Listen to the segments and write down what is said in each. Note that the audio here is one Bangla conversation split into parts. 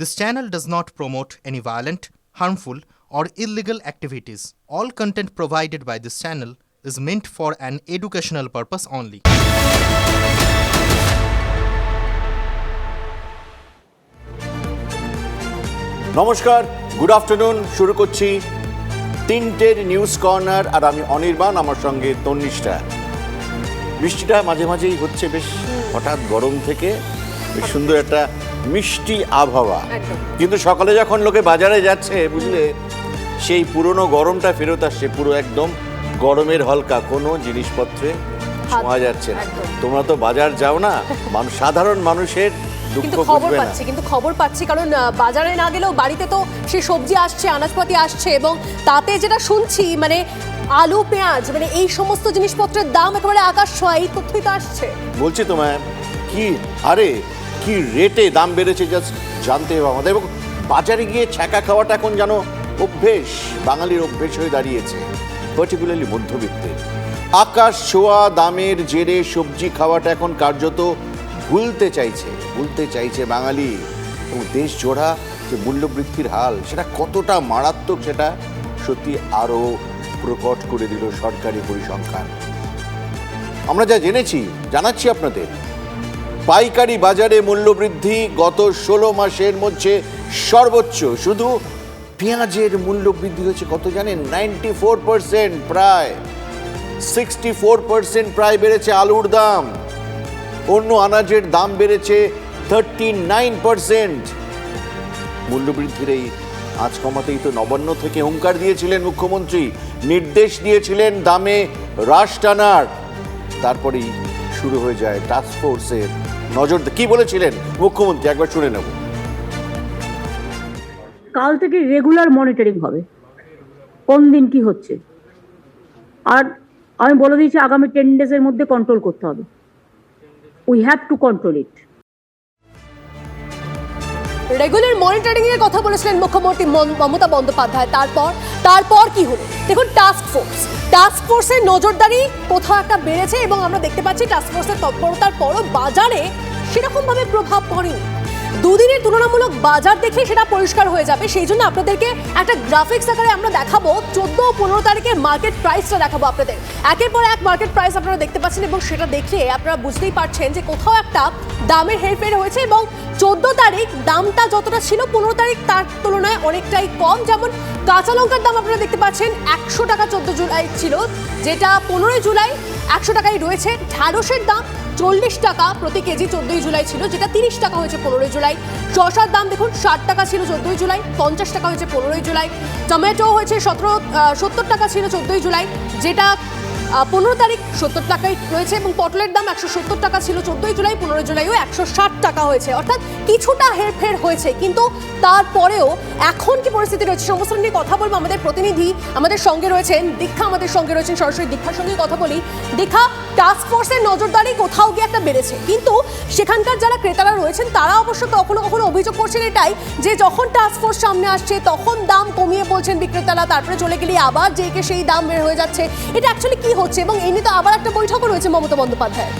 This channel does not promote any violent, harmful, or illegal activities. All content provided by this channel is meant for an educational purpose only. নমস্কার গুড আফটারনুন শুরু করছি তিনটের নিউজ কর্নার আর আমি অনির্বাণ আমার সঙ্গে তন্নিষ্ঠা বৃষ্টিটা মাঝে মাঝেই হচ্ছে বেশ হঠাৎ গরম থেকে বেশ সুন্দর একটা মিষ্টি আবহাওয়া। কিন্তু সকালে যখন লোকে বাজারে যাচ্ছে বুঝলে সেই পুরনো গরমটা ফেরত আসছে পুরো একদম গরমের হলকা কোনো জিনিসপত্রে ছোঁয়া যাচ্ছে না। তোমরা তো বাজার যাও না মানুষ সাধারণ মানুষের কিন্তু খবর পাচ্ছি কিন্তু খবর পাচ্ছি কারণ বাজারে না গেলেও বাড়িতে তো সে সবজি আসছে আনাজপাতি আসছে এবং তাতে যেটা শুনছি মানে আলু পেঁয়াজ মানে এই সমস্ত জিনিসপত্রের দাম একেবারে আকাশ ছোঁয়া এই তথ্যই তো আসছে। বলছি তোমায় কি? আরে কি রেটে দাম বেড়েছে জাস্ট জানতে হবে আমাদের। এবং বাজারে গিয়ে ছ্যাঁকা খাওয়াটা এখন যেন অভ্যেস, বাঙালির অভ্যেস হয়ে দাঁড়িয়েছে পার্টিকুলারলি মধ্যবিত্তের। আকাশ ছোঁয়া, দামের জেরে সবজি খাওয়াটা এখন কার্যত ভুলতে চাইছে ভুলতে চাইছে বাঙালি। এবং দেশ জোড়া যে মূল্যবৃদ্ধির হাল, সেটা কতটা মারাত্মক সেটা সত্যি আরও প্রকট করে দিল সরকারি পরিসংখ্যান। আমরা যা জেনেছি, জানাচ্ছি আপনাদের। পাইকারি বাজারে মূল্যবৃদ্ধি গত ষোলো মাসের মধ্যে সর্বোচ্চ। শুধু পেঁয়াজের মূল্য বৃদ্ধি হয়েছে কত জানেন? নাইনটি ফোর পার্সেন্ট প্রায়। সিক্সটি ফোর পার্সেন্ট প্রায় বেড়েছে আলুর দাম। অন্য আনাজের দাম বেড়েছে থার্টি নাইন পার্সেন্ট মূল্যবৃদ্ধির এই আজ কমাতেই তো নবান্ন থেকে হুঙ্কার দিয়েছিলেন মুখ্যমন্ত্রী। নির্দেশ দিয়েছিলেন দামে হ্রাস টানার। তারপরেই শুরু হয়ে যায় টাস্ক ফোর্সের নজর কি বলেছিলেন? মুখ্যমন্ত্রী একবার শুনে নেব। কাল থেকে রেগুলার মনিটরিং হবে। কোন দিন কি হচ্ছে? আর আমি বলে দিয়েছি আগামী টেন ডেজের মধ্যে কন্ট্রোল করতে হবে। We have to control it regular monitoring এর কথা বলেছিলেন মুখ্যমন্ত্রী মম- মমতা বন্দ্যোপাধ্যায়। তারপর তারপর কি হলো? দেখুন টাস্ক ফোর্স টাস্ক ফোর্সের নজরদারি কোথাও একটা বেড়েছে এবং আমরা দেখতে পাচ্ছি টাস্ক ফোর্সের তৎপরতার পরও বাজারে সেরকমভাবে প্রভাব পড়েনি। দুদিনের তুলনামূলক বাজার দেখে সেটা পরিষ্কার হয়ে যাবে। সেই জন্য আপনাদেরকে একটা গ্রাফিক্স আকারে আমরা দেখাবো। চোদ্দ পনেরো তারিখের মার্কেট প্রাইসটা দেখাবো আপনাদের। একের পর এক মার্কেট প্রাইস আপনারা দেখতে পাচ্ছেন এবং সেটা দেখলে আপনারা বুঝতেই পারছেন যে কোথাও একটা দামের হেরফের হয়েছে এবং চোদ্দ তারিখ দামটা যতটা ছিল, পনেরো তারিখ তার তুলনায় অনেকটাই কম। যেমন কাঁচা লঙ্কার দাম আপনারা দেখতে পাচ্ছেন একশো টাকা চোদ্দ জুলাই ছিল, যেটা পনেরোই জুলাই একশো টাকাই রয়েছে। ঢ্যাঁড়সের দাম চল্লিশ টাকা প্রতি কেজি চোদ্দোই জুলাই ছিল, যেটা তিরিশ টাকা হয়েছে পনেরোই জুলাই। শশার দাম দেখুন, ষাট টাকা ছিল চোদ্দই জুলাই, পঞ্চাশ টাকা হয়েছে পনেরোই জুলাই। টমেটো হয়েছে সতেরো সত্তর টাকা ছিল চোদ্দোই জুলাই, যেটা পনেরো তারিখ সত্তর টাকায় রয়েছে এবং পটলের দাম একশো সত্তর টাকা ছিল। চোদ্দই জুলাই পনেরো জুলাইও একশো ষাট টাকা হয়েছে। অর্থাৎ কিছুটা হেরফের হয়েছে। কিন্তু তারপরেও এখন কি পরিস্থিতি রয়েছে সমস্ত নিয়ে কথা বলব আমাদের প্রতিনিধি আমাদের সঙ্গে রয়েছেন, দীক্ষা আমাদের সঙ্গে রয়েছেন, সরাসরি দীক্ষার সঙ্গে কথা বলি। দীক্ষা টাস্ক ফোর্সের নজরদারি কোথাও গিয়ে একটা বেড়েছে। কিন্তু সেখানকার যারা ক্রেতারা রয়েছেন, তারা অবশ্য কখনো কখনো অভিযোগ করছেন এটাই যে যখন টাস্ক ফোর্স সামনে আসছে, তখন দাম কমিয়ে বলছেন বিক্রেতারা, তারপরে চলে গেলে আবার যে সেই দাম বের হয়ে যাচ্ছে। এটা অ্যাকচুয়ালি কি হচ্ছে এবং এই নিয়ে তো আবার একটা বৈঠকও রয়েছে মমতা বন্দ্যোপাধ্যায়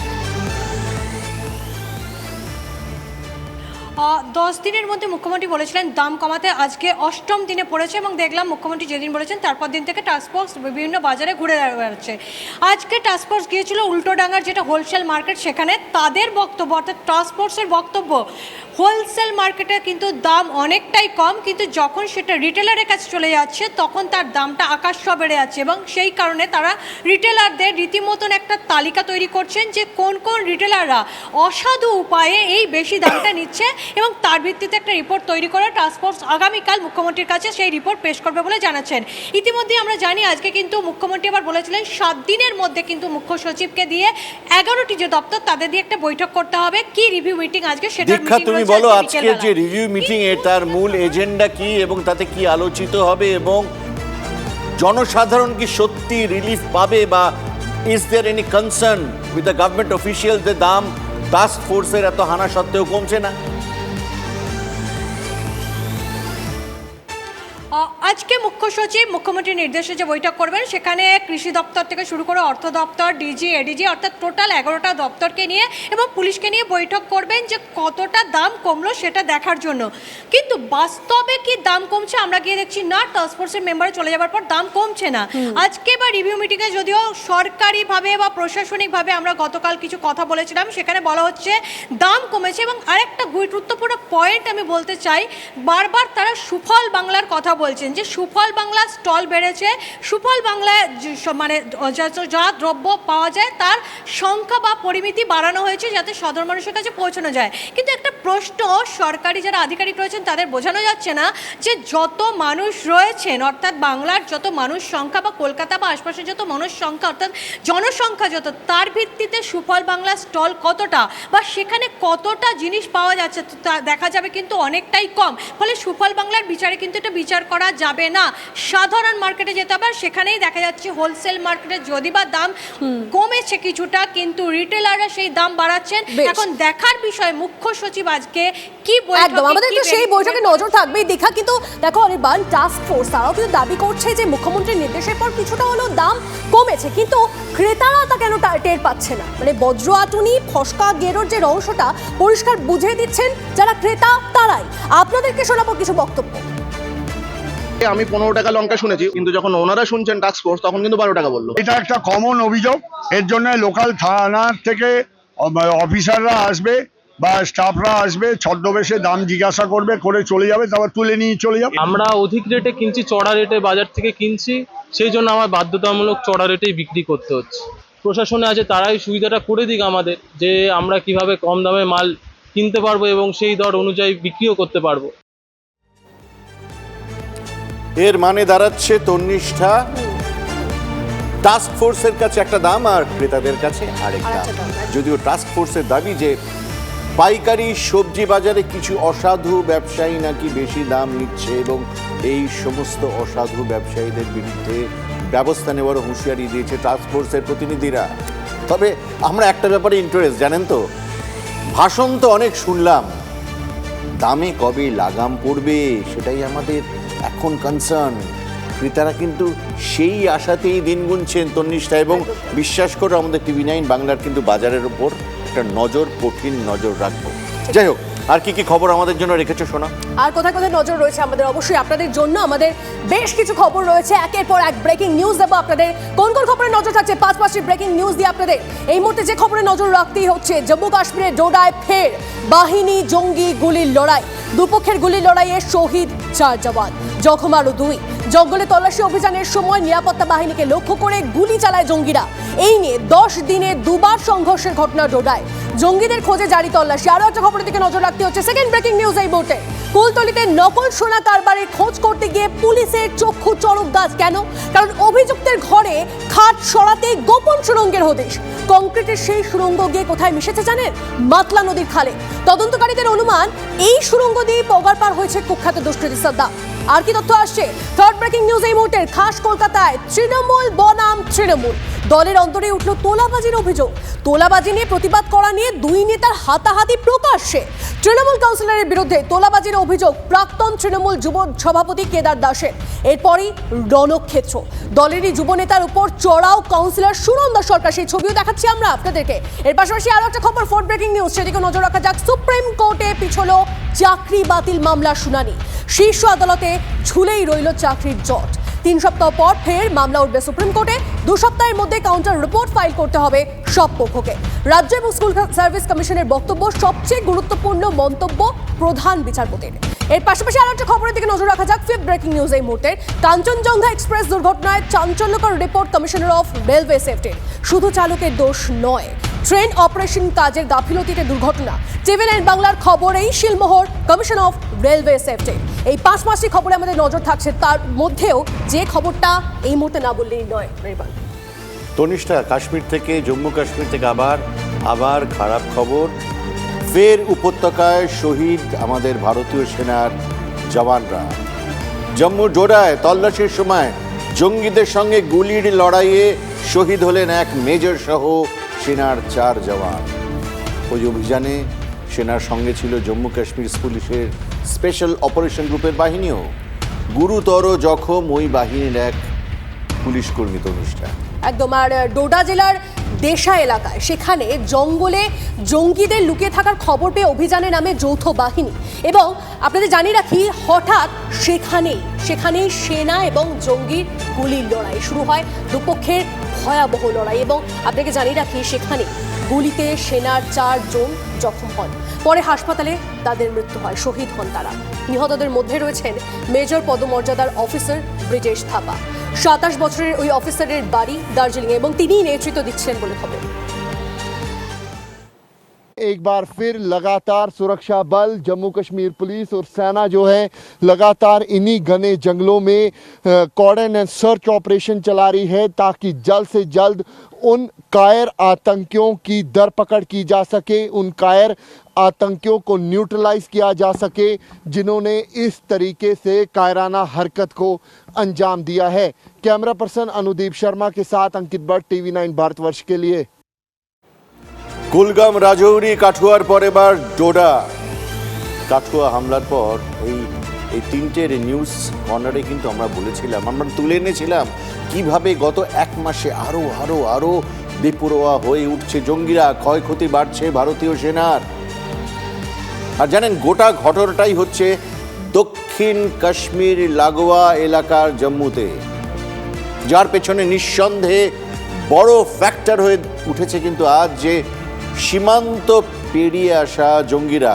দশ দিনের মধ্যে মুখ্যমন্ত্রী বলেছিলেন দাম কমাতে। আজকে অষ্টম দিনে পড়েছে এবং দেখলাম মুখ্যমন্ত্রী যেদিন বলেছেন তারপর দিন থেকে টাস্কফোর্স বিভিন্ন বাজারে ঘুরে বেড়াচ্ছে। আজকে টাস্কফোর্স গিয়েছিল উল্টোডাঙ্গার যেটা হোলসেল মার্কেট সেখানে। তাদের বক্তব্য অর্থাৎ টাস্কফোর্সের বক্তব্য হোলসেল মার্কেটে কিন্তু দাম অনেকটাই কম, কিন্তু যখন সেটা রিটেলারের কাছে চলে যাচ্ছে, তখন তার দামটা আকাশ বেড়ে যাচ্ছে এবং সেই কারণে তারা রিটেলারদের রীতিমতন একটা তালিকা তৈরি করছেন যে কোন কোন রিটেলাররা অসাধু উপায়ে এই বেশি দামটা নিচ্ছে। এবং তার ভিত্তিতে একটা রিপোর্ট তৈরি করে টাস্কফোর্স আগামীকাল মুখ্যমন্ত্রীর কাছে সেই রিপোর্ট পেশ করবে বলে জানাচ্ছেন। ইতিমধ্যে আমরা জানি আজকে কিন্তু মুখ্যমন্ত্রী আবার বলেছিলেন সাত দিনের মধ্যে কিন্তু মুখ্য সচিবকে দিয়ে এগারোটি যে দপ্তর তাদের দিয়ে একটা বৈঠক করতে হবে। কি রিভিউ মিটিং আজকে সেটা দীক্ষা তুমি বলো আজকে যে রিভিউ মিটিং এ তার মূল এজেন্ডা কি এবং তাতে কি আলোচিত হবে এবং জনসাধারণ কি সত্যি রিলিফ পাবে বা is there any concern with the government অফিসিয়ালদের দাম টাস্ক ফোর্সের এত হানা সত্ত্বেও কমছে না? আহ, আজ আজকে মুখ্য সচিব মুখ্যমন্ত্রীর নির্দেশে যে বৈঠক করবেন সেখানে কৃষি দপ্তর থেকে শুরু করে অর্থ দপ্তর ডিজি এডিজি অর্থাৎ টোটাল এগারোটা দপ্তরকে নিয়ে এবং পুলিশকে নিয়ে বৈঠক করবেন যে কতটা দাম কমলো সেটা দেখার জন্য। কিন্তু বাস্তবে কি দাম কমছে আমরা গিয়ে দেখছি না টাস্কফোর্সের মেম্বারে চলে যাওয়ার পর দাম কমছে না। আজকে বা রিভিউ মিটিংয়ে যদিও সরকারিভাবে বা প্রশাসনিকভাবে আমরা গতকাল কিছু কথা বলেছিলাম সেখানে বলা হচ্ছে দাম কমেছে এবং আরেকটা গুরুত্বপূর্ণ পয়েন্ট আমি বলতে চাই বারবার তারা সুফল বাংলার কথা বলছেন যে সুফল বাংলা স্টল বেড়েছে, সুফল বাংলায় মানে যা- দ্রব্য পাওয়া যায়, তার সংখ্যা বা পরিমিতি বাড়ানো হয়েছে যাতে সাধারণ মানুষের কাছে পৌঁছানো যায়। কিন্তু একটা প্রশ্ন, সরকারি যারা আধিকারিক রয়েছেন, তাদের বোঝানো যাচ্ছে না যে যত মানুষ রয়েছেন, অর্থাৎ বাংলার যত মানুষ সংখ্যা বা কলকাতা বা আশপাশের যত মানুষ সংখ্যা, অর্থাৎ জনসংখ্যা যত, তার ভিত্তিতে সুফল বাংলা স্টল কতটা বা সেখানে কতটা জিনিস পাওয়া যাচ্ছে, তা দেখা যাবে কিন্তু অনেকটাই কম। ফলে সুফল বাংলার বিচারে কিন্তু এটা বিচার করা যাবে না। সাধারণ মার্কেটে যেতে হবে সেখানেই দেখা যাচ্ছে হোলসেল মার্কেটে যদি বা দাম কমেছে কিছুটা কিন্তু রিটেলাররা সেই দাম বাড়াচ্ছেন। এখন দেখার বিষয় মুখ্য সচিব আজকে কি একদম আমাদের তো সেই বৈঠকে নজর থাকবেই। দেখা কিন্তু দেখো অনির্বাণ টাস্ক ফোর্স তারাও কিন্তু দাবি করছে যে মুখ্যমন্ত্রীর নির্দেশের পর কিছুটা হলেও দাম কমেছে কিন্তু ক্রেতারা তা কেন টের পাচ্ছে না? মানে বজ্র আটুনি ফসকা গেরোর যে রহস্যটা পরিষ্কার বুঝিয়ে দিচ্ছেন যারা ক্রেতা তারাই। আপনাদেরকে শোনাবো কিছু বক্তব্য। আমি পনেরো টাকা লঙ্কা শুনেছি কিন্তু যখন ওনারা শুনছেন টাস্ক ফোর্স তখন কিন্তু বারো টাকা বলল। এটা একটা কমন অভিযোগ। এর জন্য লোকাল থানার থেকে অফিসাররা আসবে বা স্টাফরা আসবে ছদ্মবেশে দাম জিজ্ঞাসা করবে করে চলে যাবে তারপর তুলে নিয়ে চলে যাবে। আমরা অধিক রেটে কিনছি চড়া রেটে বাজার থেকে কিনছি সেই জন্য আমার বাধ্যতামূলক চড়া রেটেই বিক্রি করতে হচ্ছে। প্রশাসনে আছে তারাই সুবিধাটা করে দিক আমাদের যে আমরা কীভাবে কম দামে মাল কিনতে পারব এবং সেই দর অনুযায়ী বিক্রিও করতে পারব। এর মানে দাঁড়াচ্ছে তন্নিষ্ঠা। টাস্ক ফোর্সের কাছে একটা দাম আর ক্রেতাদের কাছে আরেক দাম। আরেকটা যদিও টাস্ক ফোর্সের দাবি যে পাইকারি সবজি বাজারে কিছু অসাধু ব্যবসায়ী নাকি বেশি দাম নিচ্ছে এবং এই সমস্ত অসাধু ব্যবসায়ীদের বিরুদ্ধে ব্যবস্থা নেওয়ার হুঁশিয়ারি দিয়েছে টাস্ক ফোর্সের প্রতিনিধিরা। তবে আমরা একটা ব্যাপারে ইন্টারেস্ট জানেন তো? ভাষণ তো অনেক শুনলাম। দামে কবে লাগাম পড়বে সেটাই আমাদের এখন কনসার্ন ক্রেতারা কিন্তু সেই আশাতেই দিন গুনছেন তন্নিষ্ঠা এবং বিশ্বাস করে আমাদের টিভি নাইন বাংলার কিন্তু বাজারের ওপর একটা নজর, কঠিন নজর রাখব। যাই হোক আর কি কি খবর আমাদের জন্য রেখেছো শোনা আর কোথায় কোথায় নজর রয়েছে আমাদের? অবশ্যই আপনাদের জন্য আমাদের বেশ কিছু খবর রয়েছে। একের পর এক ব্রেকিং নিউজ দেবো আপনাদের। কোন কোন খবরে নজর থাকছে? পাঁচ পাঁচটি ব্রেকিং নিউজ দিয়ে আপনাদের। এই মুহূর্তে যে খবরে নজর রাখতেই হচ্ছে, জম্মু কাশ্মীরের ডোডায় ফের বাহিনী জঙ্গি গুলির লড়াই। দুপক্ষের গুলির লড়াইয়ে শহীদ চার জওয়ান, জখম আরও দুই। জঙ্গলে তল্লাশি অভিযানের সময় নিরাপত্তা বাহিনীকে লক্ষ্য করে গুলি চালায় জঙ্গিরা। এই নিয়ে দশ দিনে দুবার সংঘর্ষের ঘটনা ডোডায়। জঙ্গিদের খোঁজে জারি তল্লাশি। আরও একটা খবরের দিকে নজর রাখতে হচ্ছে। সেকেন্ড ব্রেকিং নিউজ এই মুহূর্তে। কুলতলিতে নকল সোনা কারবারের খোঁজ করতে গিয়ে পুলিশের চক্ষু চরক গাছ কেন? কারণ অভিযুক্তের ঘরে খাট সরাতে গোপন সুরঙ্গের হদেশ। কংক্রিটের সেই সুরঙ্গ গিয়ে কোথায় মিশেছে জানেন? মাতলা নদীর খালে। তদন্তকারীদের অনুমান, এই সুড়ঙ্গ দিয়ে পগার পার হয়েছে কুখ্যাত দুষ্কৃতী সাদ্দাম আর কি তথ্য আসছে? থার্ড ব্রেকিং নিউজ এই মুহূর্তে, খাস কলকাতায় তৃণমূল বনাম তৃণমূল। দলের অন্তরে উঠল তোলাবাজির অভিযোগ। তোলাবাজি নিয়ে প্রতিবাদ করা নিয়ে দুই নেতার হাতাহাতি প্রকাশ্যে। তৃণমূল কাউন্সিলরের বিরুদ্ধে তোলাবাজির অভিযোগ প্রাক্তন তৃণমূল যুব সভাপতি কেদার দাসের। এরপরই রণক্ষেত্র। দলেরই যুব নেতার উপর চড়াও কাউন্সিলর সুনন্দা সরকার। সেই ছবিও দেখাচ্ছি আমরা আপনাদেরকে। এর পাশাপাশি আরও একটা খবর ফোর্থ ব্রেকিং নিউজ সেদিকে নজর রাখা যাক, সুপ্রিম কোর্টে পিছলো চাকরি বাতিল মামলার শুনানি। শীর্ষ আদালতে ঝুলেই রইল চাকরির জট। তিন সপ্তাহ পর ফের মামলা উঠবে সুপ্রিম কোর্টে। দু সপ্তাহের মধ্যে কাউন্টার রিপোর্ট ফাইল করতে হবে সব পক্ষকে। রাজ্য এবং স্কুল সার্ভিস কমিশনের বক্তব্য সবচেয়ে গুরুত্বপূর্ণ মন্তব্য প্রধান বিচারপতির। এর পাশাপাশি আরও একটা খবরের দিকে নজর রাখা যাক ফিফথ ব্রেকিং নিউজ এই মুহূর্তে। কাঞ্চনজঙ্ঘা এক্সপ্রেস দুর্ঘটনায় চাঞ্চল্যকর রিপোর্ট কমিশনার অফ রেলওয়ে সেফটির। শুধু চালকের দোষ নয় ট্রেন অপারেশন কাজের গাফিলতিতে দুর্ঘটনা। টিভি নাইন বাংলার খবরেই শিলমোহর কমিশন অফ রেলওয়ে সেফটি এই পাঁচ মাসটি খবরে আমাদের নজর থাকছে, তার মধ্যেও যে খবরটা এই মুহূর্তে না বললেই নয়। তনিষ্ঠা, কাশ্মীর থেকে, জম্মু কাশ্মীর থেকে আবার আবার খারাপ খবর। ফের উপত্যকায় শহীদ আমাদের ভারতীয় সেনার জওয়ানরা। জম্মু জোড়ায় তল্লাশির সময় জঙ্গিদের সঙ্গে গুলির লড়াইয়ে শহীদ হলেন এক মেজর সহ সেনার চার জওয়ান। ওই অভিযানে সেনার সঙ্গে ছিল জম্মু কাশ্মীর পুলিশের স্পেশাল অপারেশন গ্রুপের বাহিনীও। গুরুতর জখম ওই বাহিনীর এক পুলিশ কর্মী তনুষ্ঠা একদম, আর ডোডা জেলার দেশা এলাকায়। সেখানে জঙ্গলে জঙ্গিদের লুকিয়ে থাকার খবর পেয়ে অভিযানে নামে যৌথ বাহিনী। এবং আপনাদের জানিয়ে রাখি, হঠাৎ সেখানেই সেখানেই সেনা এবং জঙ্গির গুলির লড়াই শুরু হয়। দুপক্ষের ভয়াবহ লড়াই এবং আপনাকে জানিয়ে রাখি সেখানে গুলিতে সেনার চারজন জখম হন পরে হাসপাতালে তাদের মৃত্যু হয় শহীদ হন তারা নিহতদের মধ্যে রয়েছেন মেজর পদমর্যাদার অফিসার ব্রিজেশ থাপা সাতাশ বছরের ওই অফিসারের বাড়ি দার্জিলিং এবং তিনিই নেতৃত্ব দিচ্ছিলেন বলে খবর एक बार फिर लगातार सुरक्षा बल जम्मू कश्मीर पुलिस और सेना जो है लगातार इन्हीं घने जंगलों में कॉर्डन एंड सर्च ऑपरेशन चला रही है ताकि जल्द से जल्द उन कायर आतंकियों की दरपकड़ की जा सके उन कायर आतंकियों को न्यूट्रलाइज किया जा सके जिन्होंने इस तरीके से कायराना हरकत को अंजाम दिया है कैमरा पर्सन अनुदीप शर्मा के साथ अंकित भट्ट टीवी नाइन भारतवर्ष के लिए কুলগাম রাজৌরি কাঠুয়ার পর এবার ডোডা কাঠুয়া হামলার পর এই এই তিনটের নিউজ কর্নারে কিন্তু আমরা বলেছিলাম, আমরা তুলে এনেছিলাম কীভাবে গত এক মাসে আরও আরও আরও বেপরোয়া হয়ে উঠছে জঙ্গিরা, ক্ষয়ক্ষতি বাড়ছে ভারতীয় সেনার। আর জানেন, গোটা ঘটনাটাই হচ্ছে দক্ষিণ কাশ্মীর লাগোয়া এলাকার জম্মুতে, যার পেছনে নিঃসন্দেহে বড় ফ্যাক্টর হয়ে উঠেছে কিন্তু আজ যে সীমান্ত পেরিয়ে আসা জঙ্গিরা।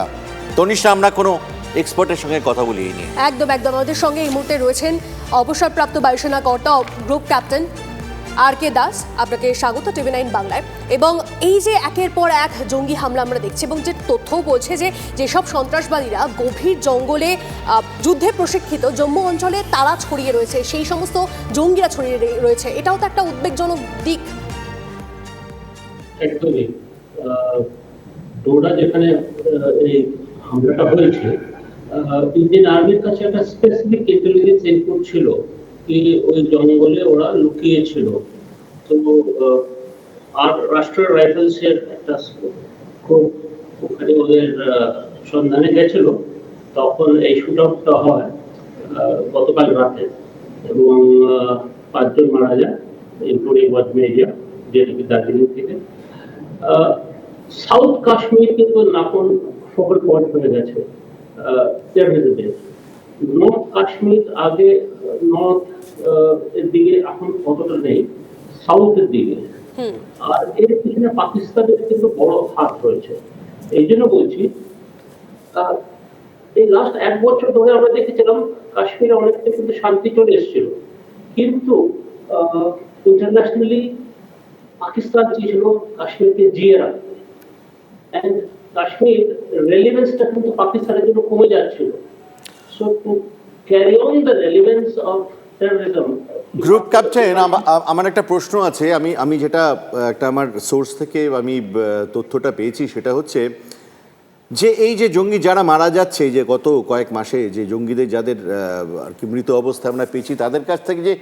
তনিশা আমরা কোনো এক্সপার্টের সঙ্গে কথা বলি এই নিয়ে। একদম একদম। আমাদের সঙ্গে এই মুহূর্তে রয়েছেন অবসরপ্রাপ্ত বায়ুসেনা কর্তা group captain R K Das. আপনাকে স্বাগত টিভি নাইন বাংলায়। এবং এই যে একের পর এক জঙ্গি হামলা আমরা দেখছি এবং যে তথ্যও বলছে যে যেসব সন্ত্রাসবাদীরা গভীর জঙ্গলে আহ, যুদ্ধে প্রশিক্ষিত জম্মু অঞ্চলে তারা ছড়িয়ে রয়েছে সেই সমস্ত জঙ্গিরা ছড়িয়ে রয়েছে। এটাও তো একটা উদ্বেগজনক দিক। একদমই। ডোডা যেখানে এই হামলাটা হয়েছে ইন্ডিয়ান আর্মির কাছে একটা স্পেসিফিক ইন্টেলিজেন্স ইনপুট ছিল কি ওই জঙ্গলে ওরা লুকিয়ে ছিল তো আর রাষ্ট্রীয় রাইফেলসের একটা খুব ওখানে ওদের সন্ধানে গেছিল। তখন এই শুট হয় গতকাল রাতে এবং পাঁচজন মারা যায় ইনক্লুডিং ওয়াজ মেরিয়া যেটা কি দার্জিলিং থেকে। সাউথ কাশ্মীর কিন্তু এখন ফোকাল পয়েন্ট হয়ে গেছে। নর্থ কাশ্মীর আগে নর্থ এর দিকে এখন অতটা নেই সাউথের দিকে। আর এর পিছনে পাকিস্তানের কিন্তু বড় হাত রয়েছে। এই জন্য বলছি এই লাস্ট এক বছর ধরে আমরা দেখেছিলাম কাশ্মীরে অনেকটা কিন্তু শান্তি চলে এসেছিল। কিন্তু ইন্টারন্যাশনালি পাকিস্তান চেয়েছিল কাশ্মীরকে জিয়ে রাখতে। কাশ্মীর রেলিভেন্সটা কিন্তু পাকিস্তানের জন্য কমে যাচ্ছিল। So to carry on the relevance of group captain আমার একটা প্রশ্ন আছে। আমি আমি যেটা একটা আমার সোর্স থেকে আমি তথ্যটা পেয়েছি সেটা হচ্ছে যে এই যে জঙ্গি যারা মারা যাচ্ছে, যে গত কয়েক মাসে যে জঙ্গিদের যাদের আর কি মৃত অবস্থায় আমরা পেয়েছি, তাদের কাছ থেকে যে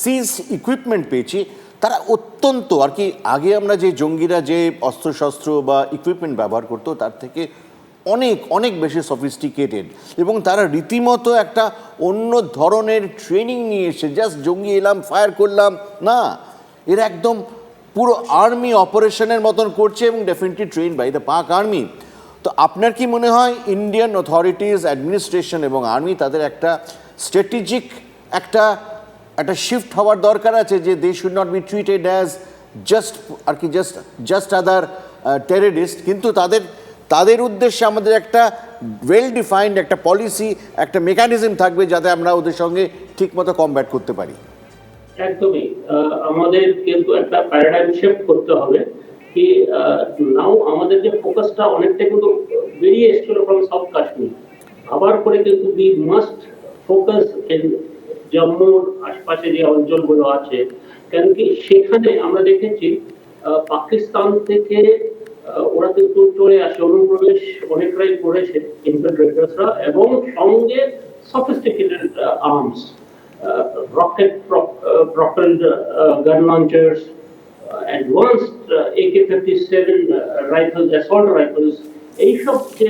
সিজ ইকুইপমেন্ট পেয়েছি তারা অত্যন্ত, আর কি আগে আমরা যে জঙ্গিরা যে অস্ত্রশস্ত্র বা ইকুইপমেন্ট ব্যবহার করতো, তার থেকে অনেক অনেক বেশি সফিস্টিকেটেড এবং তারা রীতিমতো একটা অন্য ধরনের ট্রেনিং নিয়ে এসে জাস্ট জঙ্গি এলাম ফায়ার করলাম। না, এরা একদম পুরো আর্মি অপারেশনের মতন করছে এবং definitely train by the Pak army তো আপনার কি মনে হয় ইন্ডিয়ান অথরিটিস অ্যাডমিনিস্ট্রেশন এবং আর্মি তাদের একটা স্ট্র্যাটেজিক একটা একটা শিফট হওয়ার দরকার আছে যে they should not be treated as just আর কি জাস্ট জাস্ট আদার টেররিস্ট কিন্তু তাদের তাদের উদ্দেশ্যে আমাদের একটা ওয়েল ডিফাইন্ড একটা পলিসি একটা মেকানিজম থাকবে যাতে আমরা ওদের সঙ্গে ঠিকমতো কমব্যাট করতে পারি। একদমই। আমাদের কিন্তু একটা প্যারাডাইম শিফট করতে হবে কি নাও আমাদের যে ফোকাসটা অনেকটা কিন্তু বেরিয়ে এসেছিল ফ্রম সাউথ কাশ্মীর আবার করে কিন্তু উই মাস্ট ফোকাস জম্মুর আশপাশে যে অঞ্চলগুলো আছে কেন কি সেখানে আমরা দেখেছি পাকিস্তান থেকে ওরা কিন্তু চলে আসে অনুপ্রবেশ অনেকটাই করেছে ইনফিল্ট্রেটার্সরা এবং সঙ্গে sophisticated arms uh, gun launchers, uh, advanced uh, AK-57 uh, rifles, assault rifles, এইসব যে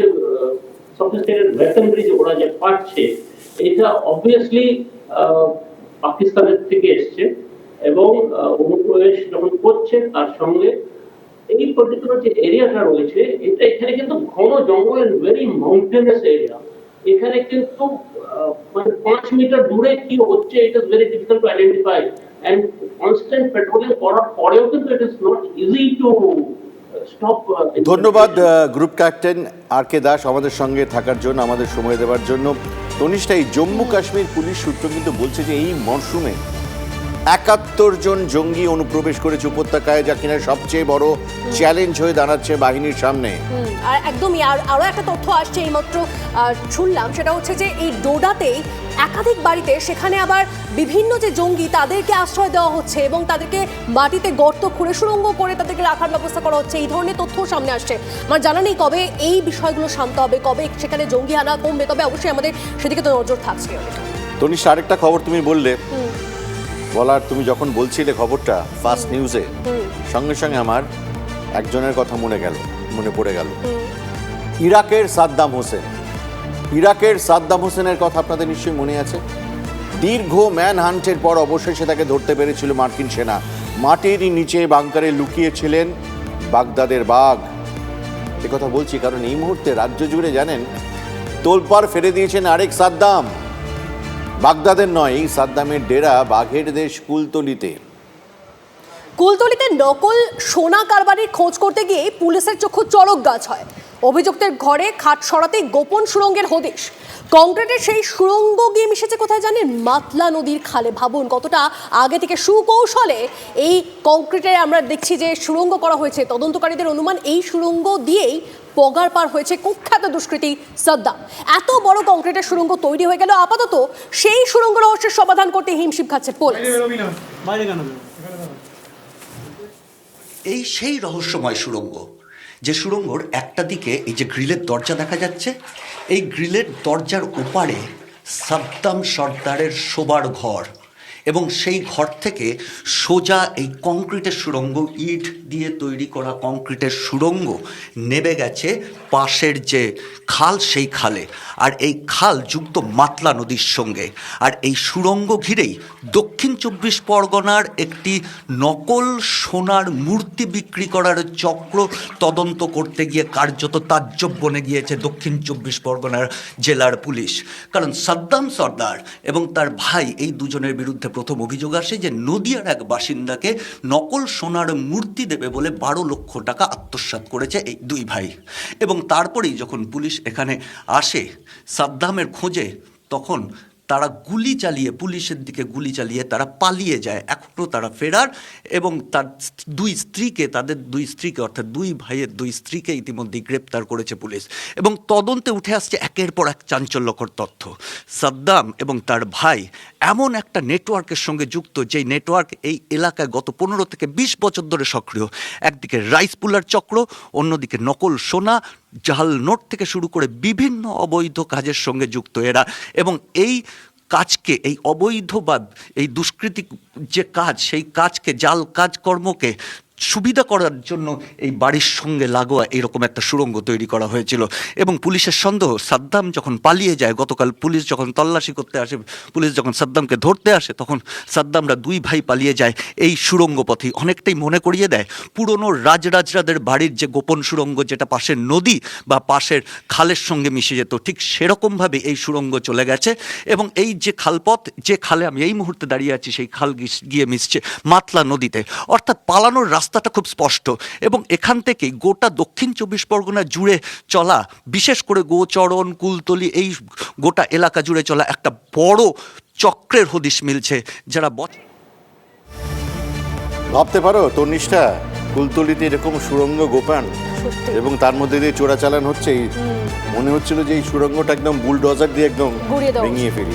সফিস্টিকেটেড ওয়েপনরি ওরা যে পাচ্ছে এটা অবভিয়াসলি পাকিস্তানের থেকে এসছে এবং অনুপ্রবেশ যখন করছে, তার সঙ্গে এই পার্টিকুলার যে এরিয়াটা রয়েছে, এটা এখানে কিন্তু ঘন জঙ্গল ভেরি মাউন্টেনাস এরিয়া এখানে কিন্তু মানে পাঁচ মিটার দূরে কি হচ্ছে is very difficult to identify and constant patrolling করার পরেও কিন্তু it is not easy to ধন্যবাদ group captain R K Das আমাদের সঙ্গে থাকার জন্য, আমাদের সময় দেওয়ার জন্য। তনিষ্ঠা এই জম্মু কাশ্মীর পুলিশ সূত্র কিন্তু বলছে যে এই মরশুমে একাত্তর জন জঙ্গি অনুপ্রবেশ করেছে উপত্যকায় যা কিনা সবচেয়ে বড় চ্যালেঞ্জ হয়ে দাঁড়াচ্ছে বাহিনীর সামনে। আর একদমই আর আরও একটা তথ্য আসছে এইমাত্র শুনলাম সেটা হচ্ছে যে এই ডোডাতেই একাধিক বাড়িতে সেখানে আবার বিভিন্ন যে জঙ্গি তাদেরকে আশ্রয় দেওয়া হচ্ছে এবং তাদেরকে মাটিতে গর্ত খুঁড়ে সুড়ঙ্গ করে তাদেরকে রাখার ব্যবস্থা করা হচ্ছে। এই ধরনের তথ্য সামনে আসছে। আমার জানা নেই কবে এই বিষয়গুলো শান্ত হবে কবে সেখানে জঙ্গি আনা কমবে তবে অবশ্যই আমাদের সেদিকে তো নজর থাকছে। তনিষ্ঠা আরেকটা খবর তুমি বললে। বলার তুমি যখন বলছিলে খবরটা ফার্স্ট নিউজে সঙ্গে সঙ্গে আমার একজনের কথা মনে গেল মনে পড়ে গেল। ইরাকের সাদ্দাম হোসেন। ইরাকের সাদ্দাম হোসেনের কথা আপনাদের নিশ্চয়ই মনে আছে? দীর্ঘ ম্যান হান্টের পর অবশেষে তাকে ধরতে পেরেছিল মার্কিন সেনা। মাটির নিচে বাংকারে লুকিয়েছিলেন বাগদাদের বাঘ। এ কথা বলছি কারণ এই মুহূর্তে রাজ্য জুড়ে জানেন তোলপাড় ফেলে দিয়েছেন আরেক সাদ্দাম। বাগদাদের নয়, সাদ্দামের ডেরা বাঘের দেশ কুলতলিতে। কুলতলিতে নকল সোনা কারবারির খোঁজ করতে গিয়ে পুলিশের চক্ষু চড়ক গাছ হয়। অভিযুক্তের ঘরে খাট সরাতে গোপন সুড়ঙ্গের হদিশ। কংক্রিটের সেই সুড়ঙ্গ গিয়ে মিশেছে কোথায় জানেন? মাতলা নদীর খালে। ভাবুন কতটা আগে থেকে সুকৌশলে এই কংক্রিটে আমরা দেখছি যে সুড়ঙ্গ করা হয়েছে। তদন্তকারীদের অনুমান এই সুড়ঙ্গ দিয়েই পগার পার হয়েছে কুখ্যাত দুষ্কৃতী সাদ্দাম। এত বড় কংক্রিটের সুড়ঙ্গ তৈরি হয়ে গেল আপাতত সেই সুড়ঙ্গ রহস্যের সমাধান করতে হিমশিম খাচ্ছে পুলিশ এই সেই রহস্যময় সুড়ঙ্গ যে সুড়ঙ্গর একটা দিকে এই যে গ্রিলের দরজা দেখা যাচ্ছে এই গ্রিলের দরজার ওপারে সাদ্দাম সর্দারের শোবার ঘর। এবং সেই ঘর থেকে সোজা এই কংক্রিটের সুড়ঙ্গ, ইট দিয়ে তৈরি করা কংক্রিটের সুড়ঙ্গ নেবে গেছে পাশের যে খাল, সেই খালে। আর এই খাল যুক্ত মাতলা নদীর সঙ্গে। আর এই সুড়ঙ্গ ঘিরেই দক্ষিণ চব্বিশ পরগনার একটি নকল সোনার মূর্তি বিক্রি করার চক্র তদন্ত করতে গিয়ে কার্যত তাজ্জব বনে গিয়েছে দক্ষিণ চব্বিশ পরগনার জেলার পুলিশ। কারণ সাদ্দাম সর্দার এবং তার ভাই এই দুজনের বিরুদ্ধে প্রথম অভিযোগ আসে যে নদিয়ার এক বাসিন্দাকে নকল সোনার মূর্তি দেবে বলে বারো লক্ষ টাকা আত্মসাত করেছে এই দুই ভাই। এবং তারপরেই যখন পুলিশ এখানে আসে সাদ্দামের খোঁজে, তখন তারা গুলি চালিয়ে, পুলিশের দিকে গুলি চালিয়ে তারা পালিয়ে যায়। এখনও তারা ফেরার এবং তার দুই স্ত্রীকে, তাদের দুই স্ত্রীকে, অর্থাৎ দুই ভাইয়ের দুই স্ত্রীকে ইতিমধ্যেই গ্রেপ্তার করেছে পুলিশ এবং তদন্তে উঠে আসছে একের পর এক চাঞ্চল্যকর তথ্য। সাদ্দাম এবং তার ভাই এমন একটা নেটওয়ার্কের সঙ্গে যুক্ত, যেই নেটওয়ার্ক এই এলাকায় গত পনেরো থেকে বিশ বছর ধরে সক্রিয়। একদিকে রাইস পুলার চক্র, অন্যদিকে নকল সোনা জাল নোট থেকে শুরু করে বিভিন্ন অবৈধ কাজের সঙ্গে যুক্ত এরা এবং এই কাজকে, এই অবৈধ বা এই দুষ্কৃতিক যে কাজ, সেই কাজকে, জাল কাজকর্মকে সুবিধা করার জন্য এই বাড়ির সঙ্গে লাগোয়া এরকম একটা সুড়ঙ্গ তৈরি করা হয়েছিল। এবং পুলিশের সন্দেহ, সাদ্দাম যখন পালিয়ে যায়, গতকাল পুলিশ যখন তল্লাশি করতে আসে, পুলিশ যখন সাদ্দামকে ধরতে আসে, তখন সাদ্দামরা দুই ভাই পালিয়ে যায় এই সুড়ঙ্গ পথেই অনেকটাই মনে করিয়ে দেয়, পুরনো রাজরাজরাদের বাড়ির যে গোপন সুড়ঙ্গ যেটা পাশের নদী বা পাশের খালের সঙ্গে মিশে যেত, ঠিক সেরকমভাবে এই সুড়ঙ্গ চলে গেছে। এবং এই যে খালপথ, যে খালে আমি এই মুহূর্তে দাঁড়িয়ে আছি, সেই খাল গিয়ে মিশছে মাতলা নদীতে। অর্থাৎ পালানোর রাস্তাটা খুব স্পষ্ট এবং এখান থেকে গোটা দক্ষিণ চব্বিশ পরগনা জুড়ে চলা বিশেষ করে গোচরণ কুলতলি এই গোটা এলাকা জুড়ে চলা একটা বড় চক্রের হদিশ মিলছে যারা ভাবতে পারো তনিষ্ঠা কুলতলিতে এরকম সুড়ঙ্গ গোপান এবং তার মধ্যে দিয়ে চোরাচালান হচ্ছে মনে হচ্ছিল যে এই সুড়ঙ্গটা একদম বুলডোজার দিয়ে একদম ভেঙিয়ে। ফেলি।